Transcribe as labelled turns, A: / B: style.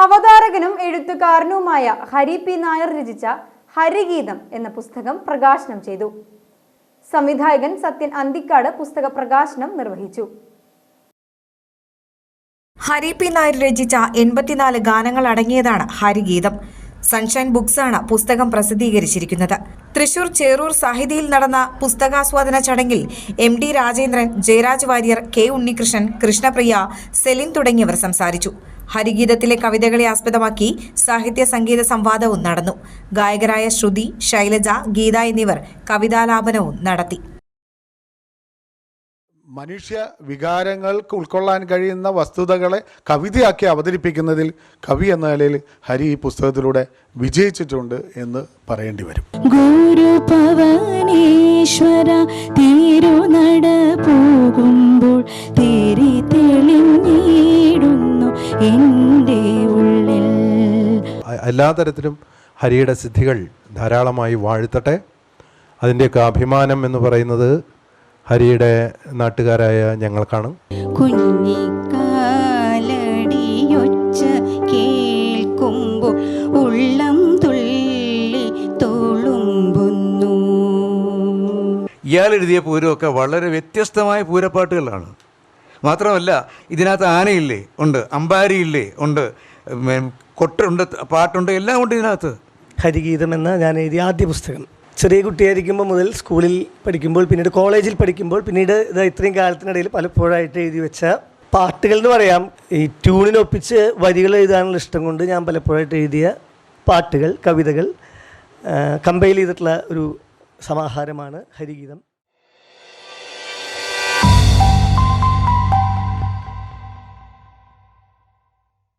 A: അവതാരകനും എഴുത്തുകാരനുമായ ഹരി പി നായർ രചിച്ച ഹരിഗീതം എന്ന പുസ്തകം പ്രകാശനം ചെയ്തു. സംവിധായകൻ സത്യൻ അന്തിക്കാട് പുസ്തക പ്രകാശനം നിർവഹിച്ചു.
B: ഹരി പി നായർ രചിച്ച എൺപത്തിനാല് ഗാനങ്ങൾ അടങ്ങിയതാണ് ഹരിഗീതം. സൺഷൈൻ ബുക്സാണ് പുസ്തകം പ്രസിദ്ധീകരിച്ചിരിക്കുന്നത്. തൃശൂർ ചേറൂർ സാഹിതിയിൽ നടന്ന പുസ്തകാസ്വാദന ചടങ്ങിൽ M D Rajendran Jayaraj Warrier K Unnikrishnan Krishnapriya Celine തുടങ്ങിയവർ സംസാരിച്ചു. ഹരിഗീതത്തിലെ കവിതകളെ ആസ്പദമാക്കി സാഹിത്യ സംഗീത സംവാദവും നടന്നു. ഗായകരായ ശ്രുതി ശൈലജ ഗീത എന്നിവർ കവിതാലാപനവും നടത്തി.
C: മനുഷ്യ വികാരങ്ങൾക്ക് ഉൾക്കൊള്ളാൻ കഴിയുന്ന വസ്തുതകളെ കവിതയാക്കി അവതരിപ്പിക്കുന്നതിൽ കവി എന്ന നിലയിൽ ഹരി ഈ പുസ്തകത്തിലൂടെ വിജയിച്ചിട്ടുണ്ട് എന്ന് പറയേണ്ടി വരും.
D: ഗുരുപവനേശ്വര തിരുനട പോകുമ്പോൾ തിരി തെളിഞ്ഞിടുന്നു എന്റെ ഉള്ളിൽ.
E: എല്ലാ തരത്തിലും ഹരിയുടെ സിദ്ധികൾ ധാരാളമായി വാഴ്ത്തട്ടെ. അതിന്റെയൊക്കെ അഭിമാനം എന്ന് പറയുന്നത് ഹരിയുടെ നാട്ടുകാരായ ഞങ്ങൾക്കാണ്
D: കുഞ്ഞിക്കാലടിയൊച്ച കേൾക്കുമ്പോൾ ഉള്ളം തുള്ളി തുളുമ്പുന്നു.
F: ഇയാൾ എഴുതിയ പൂരമൊക്കെ വളരെ വ്യത്യസ്തമായ പൂരപ്പാട്ടുകളാണ്. മാത്രമല്ല ഇതിനകത്ത് ആനയില്ലേ ഉണ്ട് അമ്പാരിയില്ലേ ഉണ്ട് കൊട്ടുണ്ട് പാട്ടുണ്ട് എല്ലാം ഉണ്ട് ഇതിനകത്ത്.
G: ഹരിഗീതം എന്ന ഞാൻ എഴുതിയ ആദ്യ പുസ്തകം. ചെറിയ കുട്ടിയായിരിക്കുമ്പോൾ മുതൽ സ്കൂളിൽ പഠിക്കുമ്പോൾ പിന്നീട് കോളേജിൽ പഠിക്കുമ്പോൾ പിന്നീട് ഇത് ഇത്രയും കാലത്തിനിടയിൽ പലപ്പോഴായിട്ട് എഴുതി വെച്ച പാട്ടുകൾ എന്ന് പറയാം. ഈ ട്യൂണിനൊപ്പിച്ച് വരികൾ എഴുതാനുള്ള ഇഷ്ടം കൊണ്ട് ഞാൻ പലപ്പോഴായിട്ട് എഴുതിയ പാട്ടുകൾ കവിതകൾ കമ്പൈൽ ചെയ്തിട്ടുള്ള ഒരു സമാഹാരമാണ് ഹരിഗീതം.